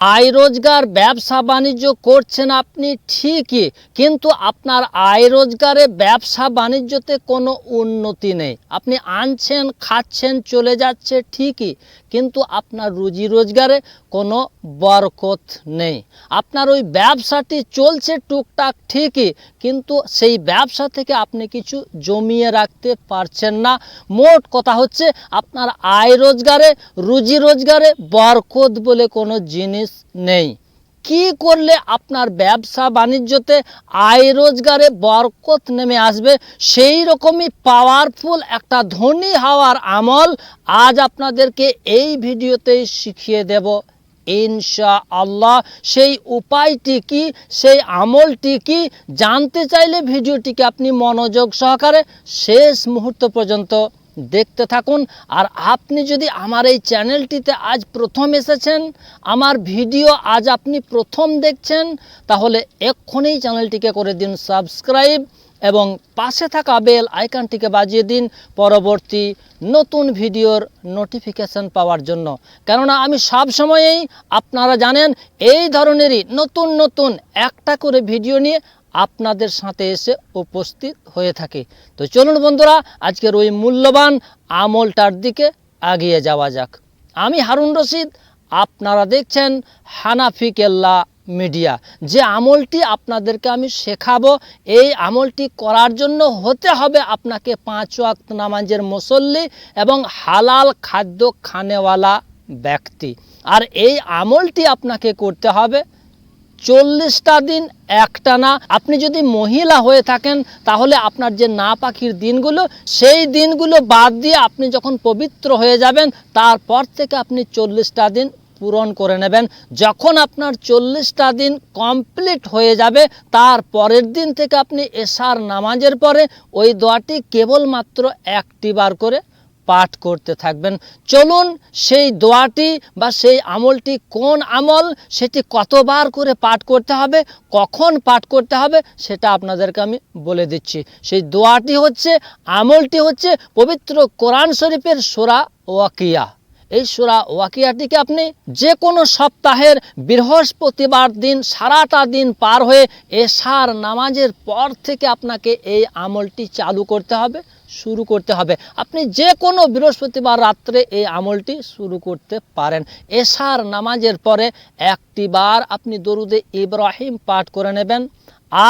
আয় রোজগার ব্যবসা বাণিজ্য করছেন আপনি ঠিকই, কিন্তু আপনার আয় রোজগারে ব্যবসা বাণিজ্যতে কোনো উন্নতি নেই। আপনি আনছেন, খাচ্ছেন, চলে যাচ্ছে ঠিকই, কিন্তু আপনার রুজি রোজগারে কোনো বরকত নেই। আপনার ওই ব্যবসাটি চলছে টুকটাক ঠিকই, কিন্তু সেই ব্যবসা থেকে আপনি কিছু জমিয়ে রাখতে পারছেন না। মোট কথা হচ্ছে, আপনার আয় রোজগারে, রুজি রোজগারে বরকত বলে কোনো জিনিস নেই। কি করলে আপনার ব্যবসা বাণিজ্যতে আয় রোজগারে বরকত নেমে আসবে? সেই রকমই পাওয়ারফুল একটা ধনী হওয়ার আমল আজ আপনাদেরকে এই ভিডিওতেই শিখিয়ে দেব। ইনশা আল্লাহ সেই উপায়টি কি? সেই আমলটি কি? জানতে চাইলে ভিডিওটিকে আপনি মনোযোগ সহকারে শেষ মুহূর্ত পর্যন্ত দেখতে থাকুন। আর আপনি যদি আমার এই চ্যানেলটিতে আজ প্রথম এসেছেন, আমার ভিডিও আজ আপনি প্রথম দেখছেন, তাহলে এক্ষুনি চ্যানেলটিকে করে দিন সাবস্ক্রাইব এবং পাশে থাকা বেল আইকনটিকে বাজিয়ে দিন পরবর্তী নতুন ভিডিওর নোটিফিকেশন পাওয়ার জন্য। কেননা আমি সব সময়েই, আপনারা জানেন, এই ধরনেরই নতুন নতুন একটা করে ভিডিও নিয়ে আপনাদের সাথে এসে উপস্থিত হয়ে থাকে। তো চলুন বন্ধুরা, আজকের ওই মূল্যবান আমলটার দিকে এগিয়ে যাওয়া যাক। আমি হারুন রশিদ, আপনারা দেখছেন হানাফি কেল্লা মিডিয়া। যে আমলটি আপনাদেরকে আমি শেখাবো, এই আমলটি করার জন্য হতে হবে আপনাকে পাঁচ ওয়াক্ত নামাজের মুসল্লি এবং হালাল খাদ্য খানেওয়ালা ব্যক্তি। আর এই আমলটি আপনাকে করতে হবে চল্লিশটা দিন একটানা। আপনি যদি মহিলা হয়ে থাকেন, তাহলে আপনার যে না পাখির দিনগুলো, সেই দিনগুলো বাদ দিয়ে আপনি যখন পবিত্র হয়ে যাবেন, তারপর থেকে আপনি চল্লিশটা দিন পূরণ করে নেবেন। যখন আপনার চল্লিশটা দিন কমপ্লিট হয়ে যাবে, তার পরের দিন থেকে আপনি এশার নামাজের পরে ওই দোয়াটি কেবলমাত্র একটি বার করে পাঠ করতে থাকবেন। চলুন সেই দোয়াটি বা সেই আমলটি কোন আমল, সেটি কতবার করে পাঠ করতে হবে, কখন পাঠ করতে হবে, সেটা আপনাদেরকে আমি বলে দিচ্ছি। সেই দোয়াটি হচ্ছে, আমলটি হচ্ছে পবিত্র কোরআন শরীফের সোরা ওয়াকিয়া। এই সোরা ওয়াকিয়াটিকে আপনি যে কোনো সপ্তাহের বৃহস্পতিবার দিন সারাটা দিন পার হয়ে এশার নামাজের পর থেকে আপনাকে এই আমলটি চালু করতে হবে, শুরু করতে হবে। আপনি যে কোনো বৃহস্পতিবার রাত্রে এই আমলটি শুরু করতে পারেন। এশার নামাজের পরে একটি বার আপনি দরুদে ইব্রাহিম পাঠ করে নেবেন।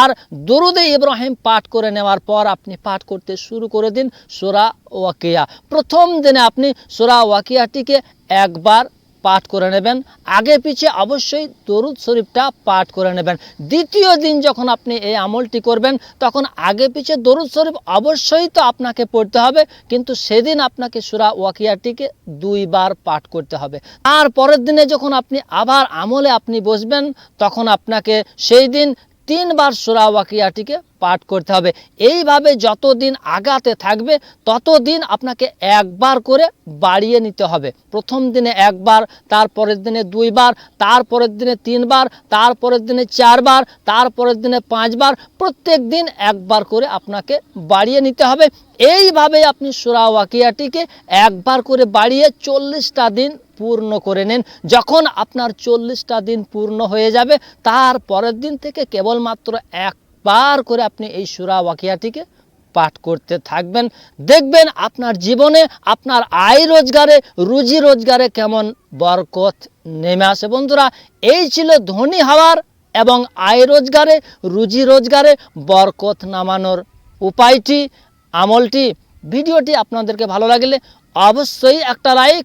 আর দরুদে ইব্রাহিম পাঠ করে নেওয়ার পর আপনি পাঠ করতে শুরু করে দিন সোরা ওয়াকিয়া। প্রথম দিনে আপনি সোরা ওয়াকিয়াটিকে একবার পাঠ করে নেবেন। আগে পিছে অবশ্যই দরুদ শরীফটা পাঠ করে নেবেন। দ্বিতীয় দিন যখন আপনি এই আমলটি করবেন, তখন আগে পিছে দরুদ শরীফ অবশ্যই তো আপনাকে পড়তে হবে, কিন্তু সেদিন আপনাকে সুরা ওয়াকিয়াটিকে দুইবার পাঠ করতে হবে। আর পরের দিনে যখন আপনি আবার আমলে আপনি বসবেন, তখন আপনাকে সেই দিন তিনবার সুরা ওয়াকিয়াটিকে পাঠ করতে হবে। এইভাবে যতদিন আগাতে থাকবে, ততদিন আপনাকে একবার করে বাড়িয়ে নিতে হবে। প্রথম দিনে একবার, তারপরের দিনে দুইবার, তারপরের দিনে তিনবার, তারপরের দিনে চারবার, তারপরের দিনে পাঁচবার, প্রত্যেক দিন একবার করে আপনাকে বাড়িয়ে নিতে হবে। এইভাবে আপনি সুরা ওয়াকিয়াটিকে একবার করে বাড়িয়ে চল্লিশটা দিন পূর্ণ করে নেন। যখন আপনার চল্লিশটা দিন পূর্ণ হয়ে যাবে, তার পরের দিন থেকে কেবলমাত্র একবার করে আপনি এই সুরা ওয়াকিয়াটিকে পাঠ করতে থাকবেন। দেখবেন আপনার জীবনে আপনার আয় রোজগারে, রুজি রোজগারে কেমন বরকত নেমে আসে। বন্ধুরা, এই ছিল ধনী হওয়ার এবং আয় রোজগারে, রুজি রোজগারে বরকত নামানোর উপায়টি, আমলটি। ভিডিওটি আপনাদেরকে ভালো লাগলে অবশ্যই একটা লাইক